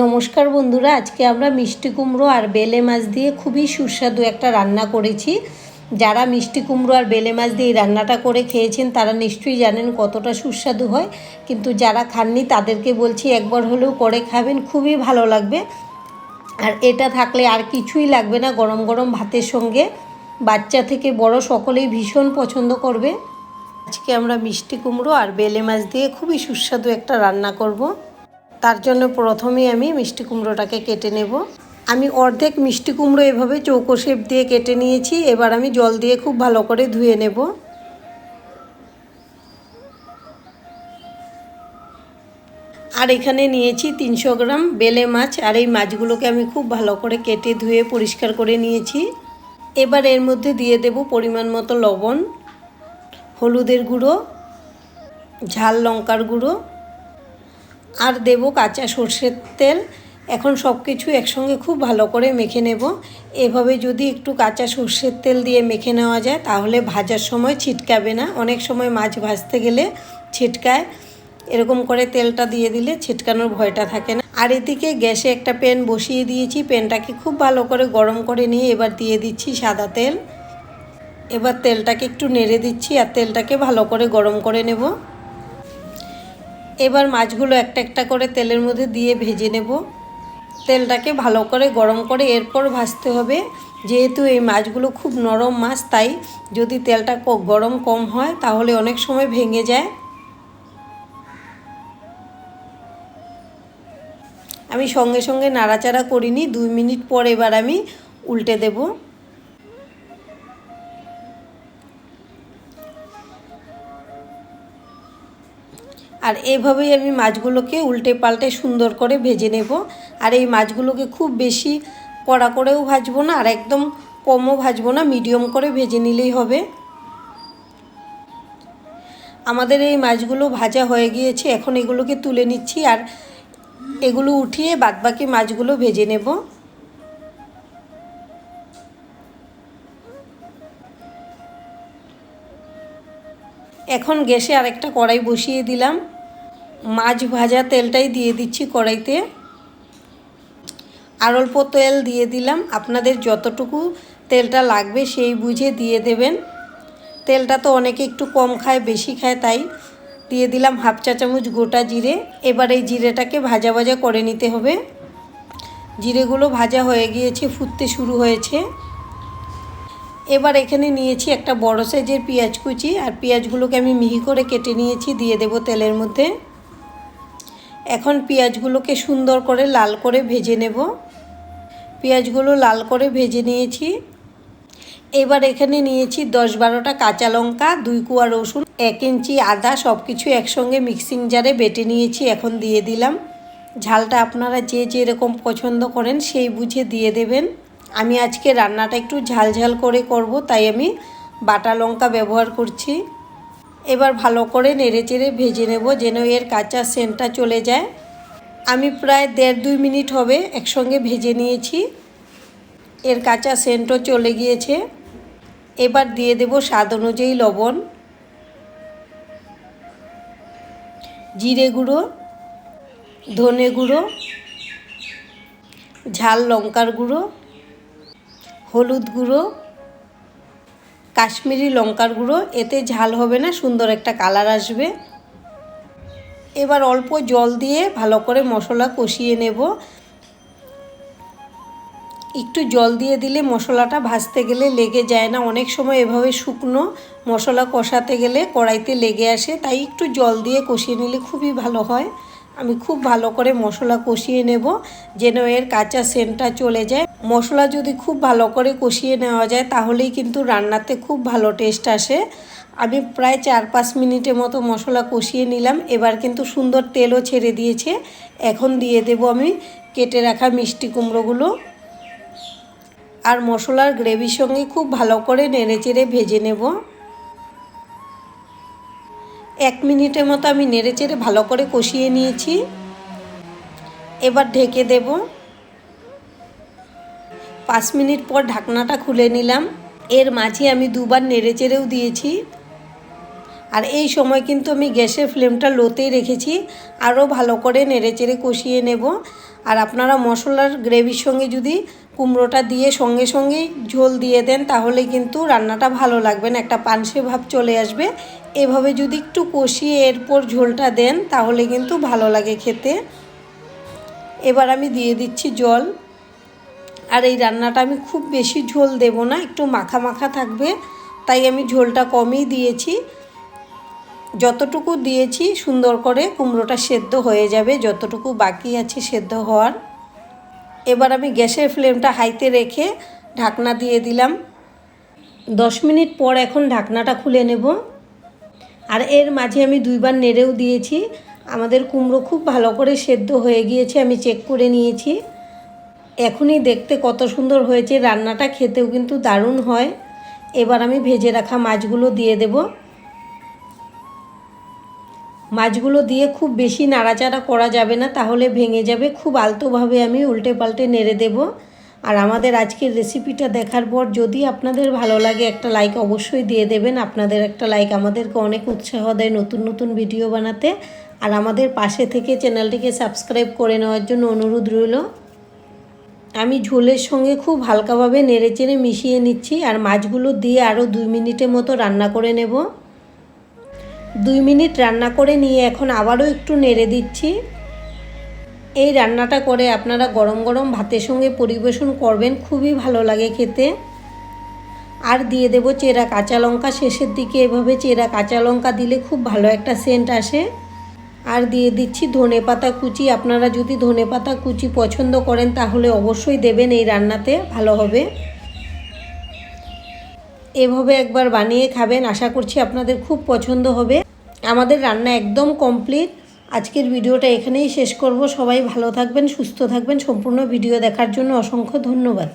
নমস্কার বন্ধুরা, আজকে আমরা মিষ্টি কুমড়ো আর বেলে মাছ দিয়ে খুবই সুস্বাদু একটা রান্না করেছি। যারা মিষ্টি কুমড়ো আর বেলে মাছ দিয়ে রান্নাটা করে খেয়েছেন, তারা নিশ্চয়ই জানেন কতটা সুস্বাদু হয়। কিন্তু যারা খাননি, তাদেরকে বলছি একবার হলেও করে খাবেন, খুবই ভালো লাগবে। আর এটা থাকলে আর কিছুই লাগবে না, গরম গরম ভাতের সঙ্গে। বাচ্চা থেকে বড় সকলেই ভীষণ পছন্দ করবে। আজকে আমরা মিষ্টি কুমড়ো আর বেলে মাছ দিয়ে খুবই সুস্বাদু একটা রান্না করব। তার জন্য প্রথমেই আমি মিষ্টি কুমড়োটাকে কেটে নেব। আমি অর্ধেক মিষ্টি কুমড়ো এভাবে চৌকো শেপ দিয়ে কেটে নিয়েছি। এবার আমি জল দিয়ে খুব ভালো করে ধুয়ে নেব। আর এখানে নিয়েছি তিনশো গ্রাম বেলে মাছ। আর এই মাছগুলোকে আমি খুব ভালো করে কেটে ধুয়ে পরিষ্কার করে নিয়েছি। এবার এর মধ্যে দিয়ে দেব পরিমাণ মতো লবণ, হলুদের গুঁড়ো, ঝাল লঙ্কার গুঁড়ো আর দেব কাঁচা সর্ষের তেল। এখন সব কিছু একসঙ্গে খুব ভালো করে মেখে নেব। এভাবে যদি একটু কাঁচা সর্ষের তেল দিয়ে মেখে নেওয়া যায়, তাহলে ভাজার সময় ছিটকাবে না। অনেক সময় মাছ ভাজতে গেলে ছিটকায়। এরকম করে তেলটা দিয়ে দিলে ছিটকানোর ভয়টা থাকে না। আর এদিকে গ্যাসে একটা প্যান বসিয়ে দিয়েছি। প্যানটাকে খুব ভালো করে গরম করে নিয়ে এবার দিয়ে দিচ্ছি সাদা তেল। এবার তেলটাকে একটু নেড়ে দিচ্ছি আর তেলটাকে ভালো করে গরম করে নেব। এবার মাছগুলো একটা একটা করে তেলের মধ্যে দিয়ে ভেজে নেব। তেলটাকে ভালো করে গরম করে এরপর ভাজতে হবে। যেহেতু এই মাছগুলো খুব নরম মাছ, তাই যদি তেলটা গরম কম হয় তাহলে অনেক সময় ভেঙে যায়। আমি সঙ্গে সঙ্গে নাড়াচাড়া করিনি, দুই মিনিট পর এবার আমি উল্টে দেবো। আর এভাবেই আমি মাছগুলোকে উল্টে পাল্টে সুন্দর করে ভেজে নেব। আর এই মাছগুলোকে খুব বেশি কড়া করেও ভাজবো না, আর একদম কমও ভাজবো না, মিডিয়াম করে ভেজে নিলেই হবে। আমাদের এই মাছগুলো ভাজা হয়ে গিয়েছে, এখন এগুলোকে তুলে নিচ্ছি আর এগুলো উঠিয়ে বাদবাকি মাছগুলো ভেজে নেব। এখন গ্যাসে আরেকটা কড়াই বসিয়ে দিলাম। মাছ ভাজা তেলটাই দিয়ে দিচ্ছি কড়াইতে। আর অল্প তেল দিয়ে দিলাম। আপনাদের যতটুকু তেলটা লাগবে সেই বুঝে দিয়ে দেবেন। তেলটা তো অনেকে একটু কম খায়, বেশি খায়, তাই দিয়ে দিলাম হাফ চা চামচ গোটা জিরে। এবার এই জিরেটাকে ভাজা ভাজা করে নিতে হবে। জিরেগুলো ভাজা হয়ে গিয়েছে, ফুটতে শুরু হয়েছে। এবার এখানে নিয়েছি একটা বড় সাইজের পেঁয়াজ কুচি। আর পেঁয়াজগুলোকে আমি মিহি করে কেটে নিয়েছি, দিয়ে দেব তেলের মধ্যে। এখন পেঁয়াজগুলোকে সুন্দর করে লাল করে ভেজে নেব। পেঁয়াজগুলো লাল করে ভেজে নিয়েছি। এবার এখানে নিয়েছি দশ বারোটা কাঁচা লঙ্কা, দুই কুয়া রসুন, এক ইঞ্চি আদা সব কিছু একসঙ্গে মিক্সিং জারে বেটে নিয়েছি, এখন দিয়ে দিলাম। ঝালটা আপনারা যে যেরকম পছন্দ করেন সেই বুঝে দিয়ে দেবেন। আমি আজকে রান্নাটা একটু ঝাল ঝাল করে করব, তাই আমি বাটা লঙ্কা ব্যবহার করছি। এবার ভালো করে নেড়ে চেড়ে ভেজে নেব যেন এর কাঁচা সেন্টটা চলে যায়। আমি প্রায় দেড় দুই মিনিট হবে একসঙ্গে ভেজে নিয়েছি। এর কাঁচা সেন্টও চলে গিয়েছে। এবার দিয়ে দেব স্বাদ অনুযায়ী লবণ, জিরে গুঁড়ো, ধনে গুঁড়ো, ঝাল লঙ্কার গুঁড়ো, হলুদ গুঁড়ো কাশ্মীরি লঙ্কার গুঁড়ো, এতে ঝাল হবে না, সুন্দর একটা কালার আসবে। এবার অল্প জল দিয়ে ভালো করে মশলা কষিয়ে নেব। একটু জল দিয়ে দিলে মশলাটা ভাজতে গেলে লেগে যায় না, অনেক সময় এভাবে শুকনো মশলা কষাতে গেলে কড়াইতে লেগে আসে, তাই একটু জল দিয়ে কষিয়ে নিলে খুবই ভালো হয়। আমি খুব ভালো করে মশলা কষিয়ে নেব, যেন এর কাঁচা সেন্টটা চলে যায়। মশলা যদি খুব ভালো করে কষিয়ে নেওয়া যায়, তাহলেই কিন্তু রান্নাতে খুব ভালো টেস্ট আসে। আমি প্রায় চার পাঁচ মিনিটের মতো মশলা কষিয়ে নিলাম। এবার কিন্তু সুন্দর তেলও ছেড়ে দিয়েছে। এখন দিয়ে দেব আমি কেটে রাখা মিষ্টি কুমড়োগুলো। আর মশলার গ্রেভির সঙ্গে খুব ভালো করে নেড়ে চেড়ে ভেজে নেব। এক মিনিটের মতো আমি নেড়ে চেড়ে ভালো করে কষিয়ে নিয়েছি। এবার ঢেকে দেব। পাঁচ মিনিট পর ঢাকনাটা খুলে নিলাম। এর মাঝে আমি দুবার নেড়ে চেড়েও দিয়েছি। আর এই সময় কিন্তু আমি গ্যাসের ফ্লেমটা লোতেই রেখেছি। আরও ভালো করে নেড়েচেড়ে কষিয়ে নেব। আর আপনারা মশলার গ্রেভির সঙ্গে যদি কুমড়োটা দিয়ে সঙ্গে সঙ্গে ঝোল দিয়ে দেন, তাহলে কিন্তু রান্নাটা ভালো লাগবে না। একটা পানসে ভাব চলে আসবে। এভাবে যদি একটু কষিয়ে এরপর ঝোলটা দেন, তাহলে কিন্তু ভালো লাগে খেতে। এবার আমি দিয়ে দিচ্ছি জল। আর এই রান্নাটা আমি খুব বেশি ঝোল দেব না, একটু মাখা মাখা থাকবে, তাই আমি ঝোলটা কমই দিয়েছি। যতটুকু দিয়েছি, সুন্দর করে কুমড়োটা সেদ্ধ হয়ে যাবে, যতটুকু বাকি আছে সেদ্ধ হওয়ার। এবার আমি গ্যাসের ফ্লেমটা হাইতে রেখে ঢাকনা দিয়ে দিলাম। দশ মিনিট পর এখন ঢাকনাটা খুলে নেব। আর এর মাঝে আমি দুইবার নেড়েও দিয়েছি। আমাদের কুমড়ো খুব ভালো করে সেদ্ধ হয়ে গিয়েছে, আমি চেক করে নিয়েছি। এখনই দেখতে কত সুন্দর হয়েছে, রান্নাটা খেতেও কিন্তু দারুণ হয়। এবার আমি ভেজে রাখা মাছগুলো দিয়ে দেব। মাছগুলো দিয়ে খুব বেশি নাড়াচাড়া করা যাবে না, তাহলে ভেঙে যাবে। খুব আলতোভাবে আমি উল্টে পাল্টে নেড়ে দেব। আর আমাদের আজকের রেসিপিটা দেখার পর যদি আপনাদের ভালো লাগে একটা লাইক অবশ্যই দিয়ে দেবেন। আপনাদের একটা লাইক আমাদেরকে অনেক উৎসাহ দেয় নতুন নতুন ভিডিও বানাতে। আর আমাদের পাশে থেকে চ্যানেলটিকে সাবস্ক্রাইব করে নেওয়ার জন্য অনুরোধ রইল। আমি ঝোলের সঙ্গে খুব হালকাভাবে নেড়েচেড়ে মিশিয়ে নিচ্ছি আর মাছগুলো দিয়ে আরও দুই মিনিটের মতো রান্না করে নেব। দুই মিনিট রান্না করে নিয়ে এখন আবারও একটু নেড়ে দিচ্ছি। এই রান্নাটা করে আপনারা গরম গরম ভাতের সঙ্গে পরিবেশন করবেন, খুবই ভালো লাগে খেতে। আর দিয়ে দেব চেরা কাঁচা লঙ্কা, শেষের দিকে এভাবে চেরা কাঁচা লঙ্কা দিলে খুব ভালো একটা সেন্ট আসে। আর দিয়ে দিচ্ছি ধনে পাতা কুচি। আপনারা যদি ধনে পাতা কুচি পছন্দ করেন, তাহলে অবশ্যই দেবেন এই রান্নাতে, ভালো হবে। এভাবে একবার বানিয়ে খাবেন, আশা করছি আপনাদের খুব পছন্দ হবে। আমাদের রান্না একদম কমপ্লিট। আজকের ভিডিওটা এখানেই শেষ করব। সবাই ভালো থাকবেন, সুস্থ থাকবেন। সম্পূর্ণ ভিডিও দেখার জন্য অসংখ্য ধন্যবাদ।